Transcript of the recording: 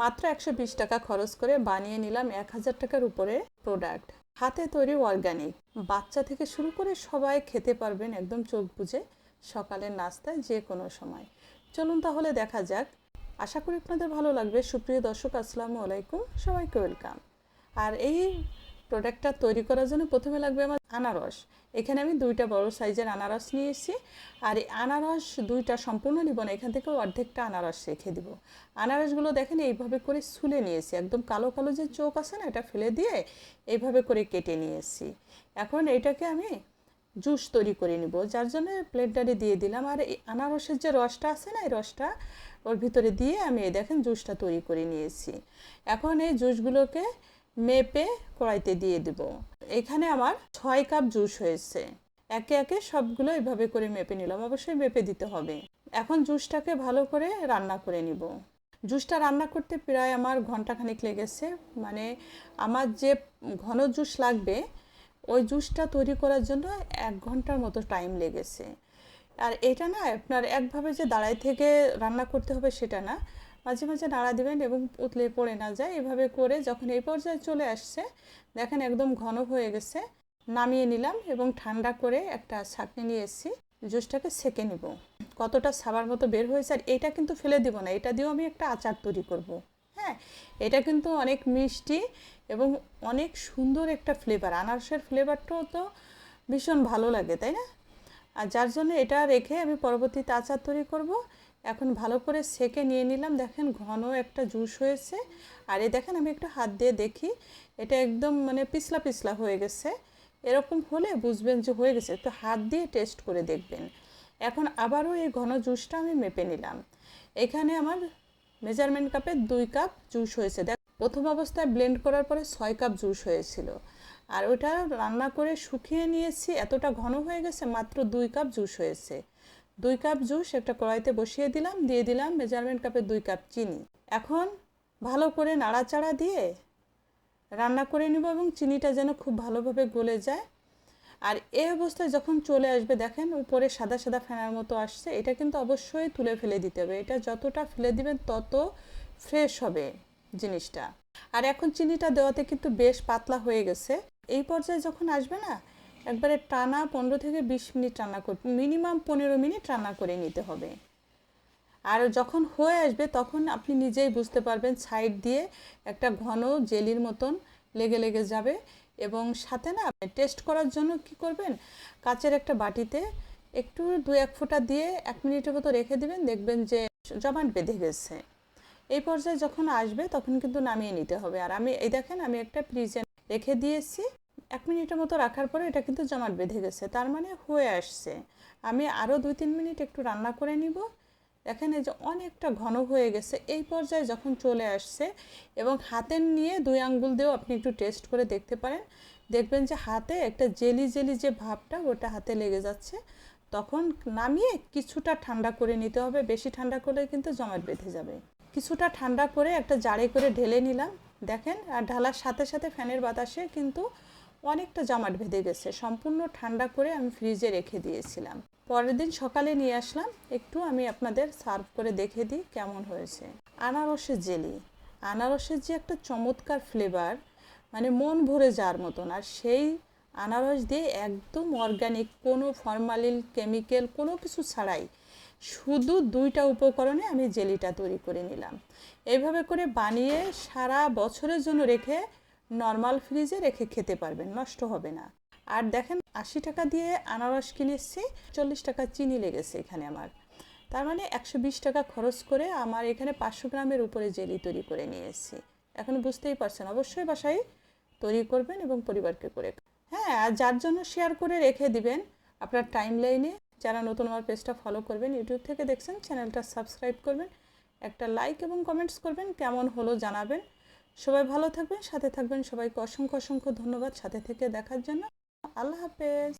মাত্র একশো বিশ টাকা খরচ করে বানিয়ে নিলাম এক হাজার টাকার উপরে প্রোডাক্ট হাতে তৈরি অর্গ্যানিক বাচ্চা থেকে শুরু করে সবাই খেতে পারবেন একদম চোখ বুঝে সকালের নাস্তায় যে কোনো সময়। চলুন তাহলে দেখা যাক। আশা করি আপনাদের ভালো লাগবে। সুপ্রিয় দর্শক, আসসালামু আলাইকুম। সবাইকে ওয়েলকাম আর এই প্রোডাক্টটা তৈরি করার জন্য প্রথমে লাগবে আমার আনারস। এখানে আমি দুইটা বড় সাইজের আনারস নিয়ে এসেছি। আর এই আনারস দুইটা সম্পূর্ণ নিব না, এখান থেকে অর্ধেকটা আনারস রেখে দিব। আনারসগুলো দেখেন এইভাবে করে সুলে নিয়েছি। একদম কালো কালো যে চোখ আছে না, এটা ফেলে দিয়ে এইভাবে করে কেটে নিয়েছি এখন এটাকে আমি জুস তৈরি করে নিব, যার জন্য প্লেটটারে দিয়ে দিলাম। আর এই আনারসের যে রসটা আছে না, এই রসটা ওর ভিতরে দিয়ে আমি দেখেন জুসটা তৈরি করে নিয়েছি। এখন এই জুসগুলোকে মেপে কড়াইতে দিয়ে দিব। এখানে আমার ছয় কাপ জুস হয়েছে। একে একে সবগুলো এভাবে করে মেপে নিলাম। অবশ্যই মেপে দিতে হবে। এখন জুসটাকে ভালো করে রান্না করে নিব। জুসটা রান্না করতে প্রায় আমার ঘন্টাখানিক লেগেছে। মানে আমার যে ঘন জুস লাগবে, ওই জুসটা তৈরি করার জন্য এক ঘণ্টার মতো টাইম লেগেছে। আর এটা না, আপনার একভাবে যে দাঁড়াই থেকে রান্না করতে হবে সেটা না। মাঝে মাঝে নাড়া দেবেন এবং উতলে পড়ে না যায়। এভাবে করে যখন এই পর্যায়ে চলে আসছে, দেখেন একদম ঘন হয়ে গেছে। নামিয়ে নিলাম এবং ঠান্ডা করে একটা ছাঁকনি নিয়ে এসেছি। জুসটাকে সেকে নিব। কতটা সাবার মতো বের হয়েছে আর এটা কিন্তু ফেলে দিব না। এটা দিয়েও আমি একটা আচার তৈরি করব। হ্যাঁ এটা কিন্তু অনেক মিষ্টি এবং অনেক সুন্দর একটা ফ্লেভার। আনারসের ফ্লেভারটাও তো ভীষণ ভালো লাগে, তাই না? আর যার জন্য এটা রেখে আমি পরবর্তীতে আচার তৈরি করব। এখন ভালো করে সেকে নিয়ে নিলাম। দেখেন ঘন একটা জুস হয়েছে। আর এই দেখেন আমি একটু হাত দিয়ে দেখি, এটা একদম মানে পিছলা পিছলা হয়ে গেছে। এরকম হলে বুঝবেন যে হয়ে গেছে। একটু হাত দিয়ে টেস্ট করে দেখবেন। এখন আবারও এই ঘন জুসটা আমি মেপে নিলাম। এখানে আমার মেজারমেন্ট কাপে দুই কাপ জুস হয়েছে। দেখ, প্রথম অবস্থায় ব্লেন্ড করার পরে ছয় কাপ জুস হয়েছিল। আর ওটা রান্না করে শুকিয়ে নিয়েছি। এতটা ঘন হয়ে গেছে, মাত্র দুই কাপ জুস হয়েছে। দুই কাপ জুস, একটা কড়াইতে বসিয়ে দিলাম, দিয়ে দিলাম মেজারমেন্ট কাপে দুই কাপ চিনি। এখন ভালো করে নাড়াচাড়া দিয়ে রান্না করে নিব এবং চিনিটা যেন খুব ভালোভাবে গলে যায়। আর এই অবস্থায় যখন চলে আসবে, দেখেন উপরে সাদা সাদা ফেনার মতো আসছে, এটা কিন্তু অবশ্যই তুলে ফেলে দিতে হবে। এটা যতটা ফেলে দিবেন, তত ফ্রেশ হবে জিনিসটা। আর এখন চিনিটা দেওয়াতে কিন্তু বেশ পাতলা হয়ে গেছে। এই পর্যায়ে যখন আসবে না একবারে টানা পনেরো থেকে বিশ মিনিট রান্না করতে মিনিমাম পনেরো মিনিট রান্না করে নিতে হবে। আর যখন হয়ে আসবে, তখন আপনি নিজেই বুঝতে পারবেন সাইড দিয়ে একটা ঘন জেলির মতন লেগে লেগে যাবে এবং সাথে না আপনি টেস্ট করার জন্য কি করবেন? কাচের একটা বাটিতে একটু দু এক ফোঁটা দিয়ে এক মিনিটের মতো রেখে দিবেন, দেখবেন যে জমাট বেঁধে গেছে। এই পর্যায়ে যখন আসবে, তখন কিন্তু নামিয়ে নিতে হবে। আর আমি, এই দেখেন আমি একটা ফ্রিজে রেখে দিয়েছি। এক মিনিটের মতো রাখার পরে এটা কিন্তু জমাট বেঁধে গেছে। তার মানে হয়ে আসছে। আমি আরও দুই তিন মিনিট একটু রান্না করে নিব। দেখেন এই যে অনেকটা ঘন হয়ে গেছে। এই পর্যায়ে যখন চলে আসছে এবং হাতের নিয়ে দুই আঙ্গুল দিয়েও আপনি একটু টেস্ট করে দেখতে পারেন। দেখবেন যে হাতে একটা জেলি জেলি যে ভাবটা ওটা হাতে লেগে যাচ্ছে। তখন নামিয়ে কিছুটা ঠান্ডা করে নিতে হবে। বেশি ঠান্ডা করলে কিন্তু জমাট বেঁধে যাবে। কিছুটা ঠান্ডা করে একটা জারে করে ঢেলে নিলাম। দেখেন, আর ঢালার সাথে সাথে ফ্যানের বাতাসে কিন্তু অনেকটা জমাট বেঁধে গেছে। সম্পূর্ণ ঠান্ডা করে আমি ফ্রিজে রেখে দিয়েছিলাম। পরের দিন সকালে নিয়ে আসলাম। একটু আমি আপনাদের সার্ভ করে দেখে দিই কেমন হয়েছে। আনারসের জেলি। আনারসের যে একটা চমৎকার ফ্লেভার মানে মন ভরে যাওয়ার মতন। আর সেই আনারস দিয়ে একদম অর্গানিক কোনো ফর্মালিন কেমিক্যাল কোনো কিছু ছাড়াই শুধু দুইটা উপকরণে আমি জেলিটা তৈরি করে নিলাম। এইভাবে করে বানিয়ে সারা বছরের জন্য রেখে নর্মাল ফ্রিজে রেখে খেতে পারবেন, নষ্ট হবে না। আর দেখেন, আশি টাকা দিয়ে আনারস কিনে কিনেছি, চল্লিশ টাকা চিনি লেগেছে এখানে আমার। তার মানে একশো বিশ টাকা খরচ করে আমার এখানে পাঁচশো গ্রামের উপরে জেলি তৈরি করে নিয়ে এসেছি এখন বুঝতেই পারছেন, অবশ্যই বাসায় তৈরি করবেন এবং পরিবারকে করে হ্যাঁ আর যার জন্য শেয়ার করে রেখে দিবেন, আপনার টাইম লাইনে যারা নতুন আমার পেজটা ফলো করবেন, ইউটিউব থেকে দেখছেন, চ্যানেলটা সাবস্ক্রাইব করবেন, একটা লাইক এবং কমেন্টস করবেন, কেমন হলো জানাবেন। সবাই ভালো থাকবেন, সাথে থাকবেন। সবাইকে অসংখ্য অসংখ্য ধন্যবাদ সাথে থেকে দেখার জন্য। আল্লাহ হাফেজ।